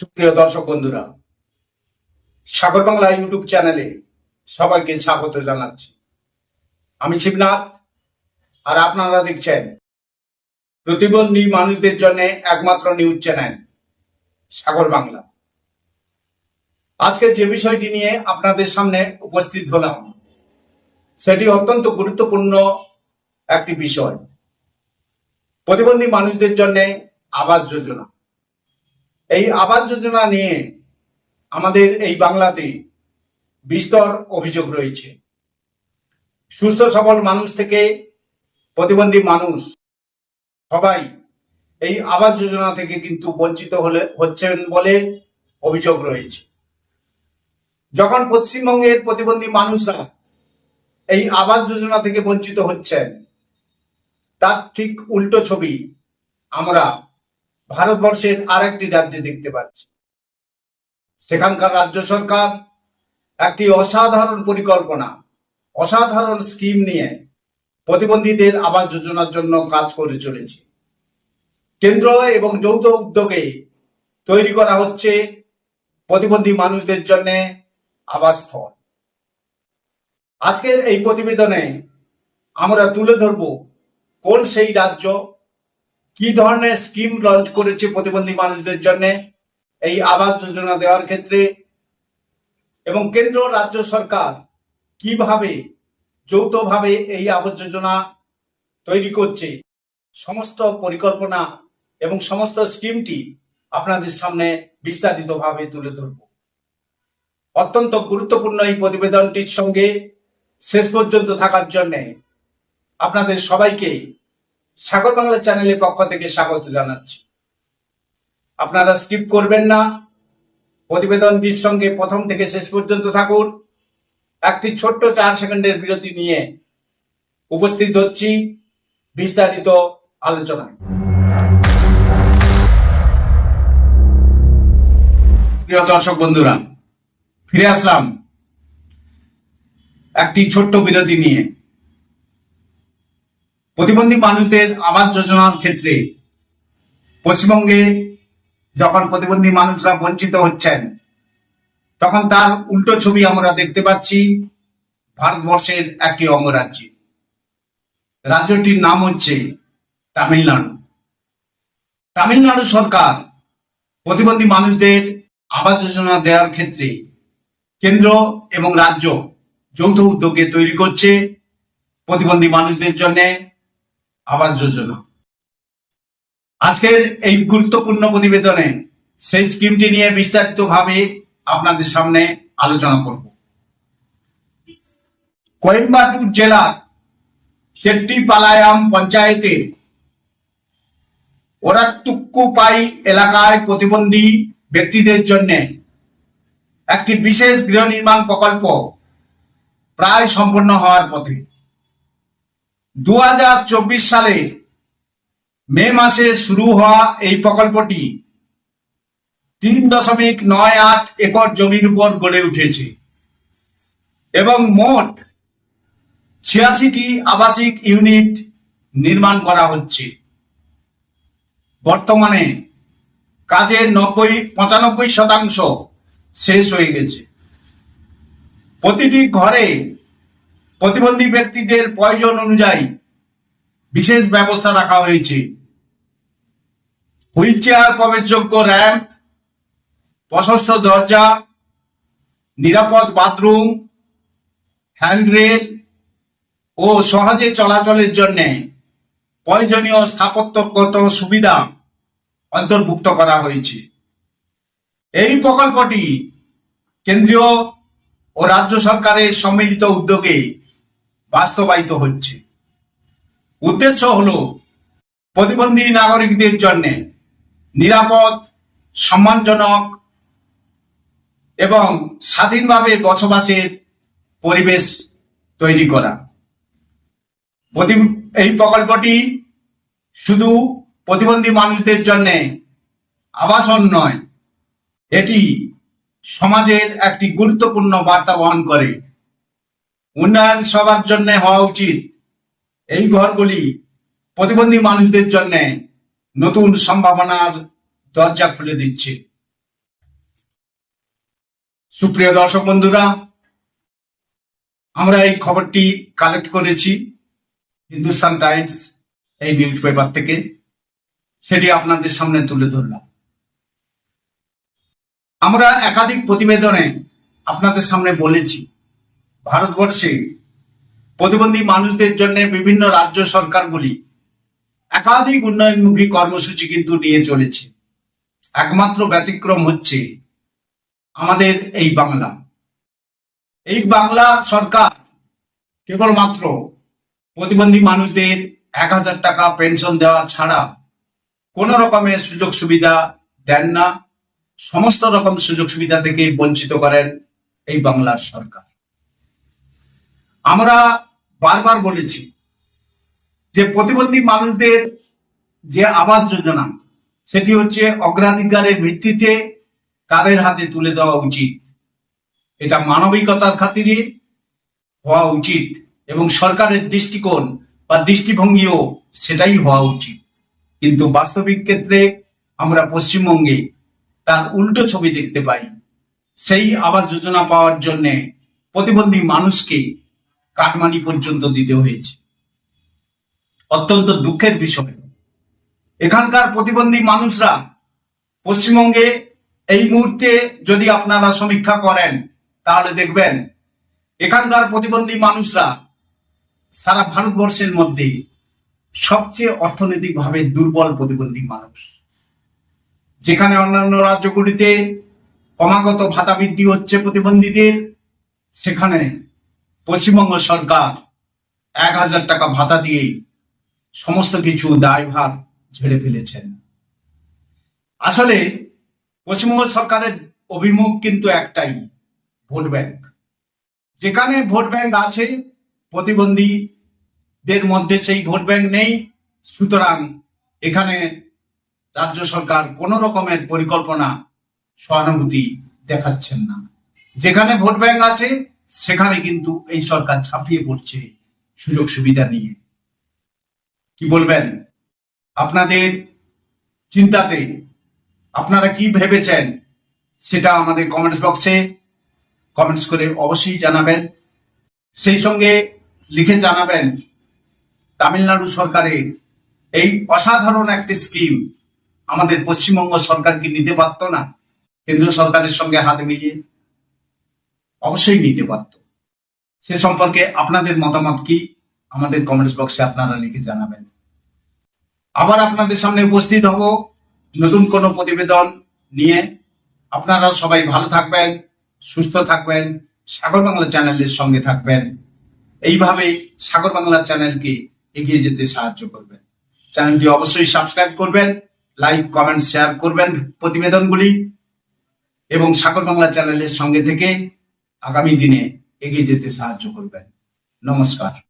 সুপ্রিয় দর্শক বন্ধুরা, সাগর বাংলা ইউটিউব চ্যানেলে সবাইকে স্বাগত জানাচ্ছি। আমি শিবনাথ, আর আপনারা দেখছেন প্রতিবন্ধী মানুষদের জন্য একমাত্র নিউজ চ্যানেল, সাগর বাংলা। আজকে যে বিষয়টি নিয়ে আপনাদের সামনে উপস্থিত হলাম, সেটি অত্যন্ত গুরুত্বপূর্ণ একটি বিষয়। প্রতিবন্ধী মানুষদের জন্য আবাস যোজনা। এই আবাস যোজনা নিয়ে আমাদের এই বাংলাতে বিস্তর অভিযোগ রয়েছে। সুস্থ, সবল মানুষ থেকে প্রতিবন্ধী মানুষ সবাই এই আবাস যোজনা থেকে কিন্তু বঞ্চিত হলে, হচ্ছেন বলে অভিযোগ রয়েছে। যখন পশ্চিমবঙ্গের প্রতিবন্ধী মানুষরা এই আবাস যোজনা থেকে বঞ্চিত হচ্ছেন, তার ঠিক উল্টো ছবি আমরা ভারতবর্ষের আর একটি রাজ্যে দেখতে পাচ্ছি। সেখানকার রাজ্য সরকার একটি অসাধারণ পরিকল্পনা, অসাধারণ স্কিম নিয়ে প্রতিবন্ধীদের আবাস যোজনার জন্য কাজ করে চলেছে। কেন্দ্র এবং যৌথ উদ্যোগে তৈরি করা হচ্ছে প্রতিবন্ধী মানুষদের জন্য আবাস স্থল। আজকের এই প্রতিবেদনে আমরা তুলে ধরব কোন সেই রাজ্য কি ধরনের স্কিম লঞ্চ করেছে প্রতিবন্ধী মানুষদের জন্য? এই আবাস যোজনা দেওয়ার ক্ষেত্রে এবং কেন্দ্র রাজ্য সরকার কীভাবে যৌথভাবে এই আবাস যোজনা তৈরি করছে? সমস্ত পরিকল্পনা এবং সমস্ত স্কিমটি আপনাদের সামনে বিস্তারিতভাবে তুলে ধরব। অত্যন্ত গুরুত্বপূর্ণ এই প্রতিবেদনটির সঙ্গে শেষ পর্যন্ত থাকার জন্য আপনাদের সবাইকে সাগর বাংলা চ্যানেলের পক্ষ থেকে স্বাগত জানাচ্ছি। আপনারা স্কিপ করবেন না। প্রতিবেদনটির সঙ্গে প্রথম থেকে শেষ পর্যন্ত থাকুন। একটি ছোট্ট চার সেকেন্ডের বিরতি নিয়ে উপস্থিত হচ্ছি বিস্তারিত আলোচনায়। প্রিয় দর্শক বন্ধুরা, ফিরে আসলাম। একটি ছোট্ট বিরতি নিয়ে। প্রতিবন্ধী মানুষদের আবাস যোজনার ক্ষেত্রে পশ্চিমবঙ্গে যখন প্রতিবন্ধী মানুষরা বঞ্চিত হচ্ছেন, তখন তার উল্টো ছবি আমরা দেখতে পাচ্ছি ভারতবর্ষের একটি অঙ্গরাজ্যে। রাজ্যটির নাম হচ্ছে তামিলনাড়ু। তামিলনাড়ু সরকার প্রতিবন্ধী মানুষদের আবাস যোজনা দেওয়ার ক্ষেত্রে কেন্দ্র এবং রাজ্য যৌথ উদ্যোগে তৈরি করছে প্রতিবন্ধী মানুষদের জন্য আবাস যোজনা। আজকের এই গুরুত্বপূর্ণ প্রতিবেদনে সেই স্কিমটি নিয়ে বিস্তারিতভাবে আপনাদের সামনে আলোচনা করব। কোয়েম্বাটুর জেলার চেট্টিপালায়াম পঞ্চায়েতের ওরাত্তুক্কুপাই এলাকায় প্রতিবন্ধী ব্যক্তিদের জন্য একটি বিশেষ গৃহ নির্মাণ প্রকল্প প্রায় সম্পন্ন হওয়ার পথে। দু হাজার চব্বিশ সালের মে মাসে শুরু হওয়া এই প্রকল্পটি তিন দশমিক নয় আট একর জমির উপর গড়ে উঠেছে। এবং মোট ছিয়াশিটি আবাসিক ইউনিট নির্মাণ করা হচ্ছে। বর্তমানে কাজের নব্বই, পঁচানব্বই শতাংশ শেষ হয়ে গেছে। প্রতিটি ঘরে প্রতিবন্ধী ব্যক্তিদের প্রয়োজন অনুযায়ী বিশেষ ব্যবস্থা রাখা হয়েছে। হুইল চেয়ার প্রবেশযোগ্য র্যাম্প, প্রশস্ত দরজা, নিরাপদ বাথরুম, হ্যান্ডরেল ও সহজে চলাচলের জন্য প্রয়োজনীয় স্থাপত্যগত সুবিধা অন্তর্ভুক্ত করা হয়েছে। এই প্রকল্পটি কেন্দ্রীয় ও রাজ্য সরকারের সম্মিলিত উদ্যোগে বাস্তবায়িত হচ্ছে। উদ্দেশ্য হল প্রতিবন্ধী নাগরিকদের জন্য নিরাপদ, সম্মানজনক এবং স্বাধীনভাবে বসবাসের পরিবেশ তৈরি করা। প্রতি- এই প্রকল্পটি শুধু প্রতিবন্ধী মানুষদের জন্য আবাসন নয়, এটি সমাজের একটি গুরুত্বপূর্ণ বার্তা বহন করে। উন্নয়ন সবার জন্য হওয়া উচিত। এই ঘরগুলি প্রতিবন্ধী মানুষদের জন্য নতুন সম্ভাবনার দরজা খুলে দিচ্ছে। সুপ্রিয় দর্শক বন্ধুরা, আমরা এই খবরটি কালেক্ট করেছি হিন্দুস্তান টাইমস এই নিউজ পেপার থেকে। সেটি আপনাদের সামনে তুলে ধরলাম। আমরা একাধিক প্রতিবেদনে আপনাদের সামনে বলেছি ভারতবর্ষে প্রতিবন্ধী মানুষদের জন্য বিভিন্ন রাজ্য সরকারগুলি একাধিক উন্নয়নমুখী কর্মসূচি কিন্তু নিয়ে চলেছে। একমাত্র ব্যতিক্রম হচ্ছে আমাদের এই বাংলা। এই বাংলা সরকার কেবলমাত্র প্রতিবন্ধী মানুষদের এক হাজার টাকা পেনশন দেওয়া ছাড়া কোনো রকমের সুযোগ সুবিধা দেন না। সমস্ত রকম সুযোগ সুবিধা থেকে বঞ্চিত করেন এই বাংলার সরকার। আমরা বারবার বলেছি যে প্রতিবন্ধী মানুষদের যে আবাস যোজনা, সেটি হচ্ছে অগ্রাধিকারের ভিত্তিতে তাদের হাতে তুলে দেওয়া উচিত। এটা মানবিকতার খাতিরে হওয়া উচিত এবং সরকারের দৃষ্টিকোণ বা দৃষ্টিভঙ্গিও সেটাই হওয়া উচিত। কিন্তু বাস্তবিক ক্ষেত্রে আমরা পশ্চিমবঙ্গে তার উল্টো ছবি দেখতে পাই। সেই আবাস যোজনা পাওয়ার জন্য প্রতিবন্ধী মানুষকে কাটমানি পর্যন্ত দিতে হয়েছে। অত্যন্ত দুঃখের বিষয়। এখানকার প্রতিবন্ধী মানুষরা পশ্চিমবঙ্গে এই মুহূর্তে যদি আপনারা সমীক্ষা করেন, তাহলে দেখবেন এখানকার প্রতিবন্ধী মানুষরা সারা ভারতবর্ষের মধ্যে সবচেয়ে অর্থনৈতিকভাবে দুর্বল প্রতিবন্ধী মানুষ। যেখানে অন্যান্য রাজ্যগুলিতে ক্রমাগত ভাতা বৃদ্ধি হচ্ছে প্রতিবন্ধীদের, সেখানে পশ্চিমবঙ্গ সরকার এক হাজার টাকা ভাতা দিয়ে সমস্ত কিছু দায়ভার ঝেড়ে ফেলেছেন। আসলে পশ্চিমবঙ্গ সরকারের অভিমুখ কিন্তু একটাই, ভোট ব্যাংক। যেখানে ভোট ব্যাংক আছে, প্রতিবন্ধীদের মধ্যে সেই ভোট ব্যাংক নেই। সুতরাং এখানে রাজ্য সরকার কোন রকমের পরিকল্পনা, সহানুভূতি দেখাচ্ছেন না। যেখানে ভোট ব্যাংক আছে সেখানে কিন্তু এই সরকার ছাপিয়ে পড়ছে সুযোগ সুবিধা নিয়ে। কি বলবেন? আপনাদের চিন্তাতে আপনারা কি ভেবেছেন সেটা আমাদের কমেন্টস বক্সে কমেন্টস করে অবশ্যই জানাবেন। সেই সঙ্গে লিখে জানাবেন, তামিলনাড়ু সরকারের এই অসাধারণ একটি স্কিম আমাদের পশ্চিমবঙ্গ সরকার কি নিতে পারতো না? কেন্দ্র সরকারের সঙ্গে হাত মিলিয়ে। অবশ্যই নিতে পারত সে সম্পর্কে আপনাদের মতামত কি? আমাদের কমেন্টস বক্সে আপনারা লিখে জানাবেন। আবার আপনাদের সামনে উপস্থিত হব নতুন কোনো প্রতিবেদন নিয়ে। আপনারা সবাই ভালো থাকবেন, সুস্থ থাকবেন, সাগর বাংলা চ্যানেলের সঙ্গে থাকবেন। এইভাবে সাগর বাংলা চ্যানেলকে এগিয়ে যেতে সাহায্য করবেন। চ্যানেলটি অবশ্যই সাবস্ক্রাইব করবেন, লাইক, কমেন্ট শেয়ার করবেন প্রতিবেদনগুলি। এবং সাগর বাংলা চ্যানেলের সঙ্গে থেকে আগামী দিনে এগিয়ে যেতে সাহায্য করবেন। নমস্কার।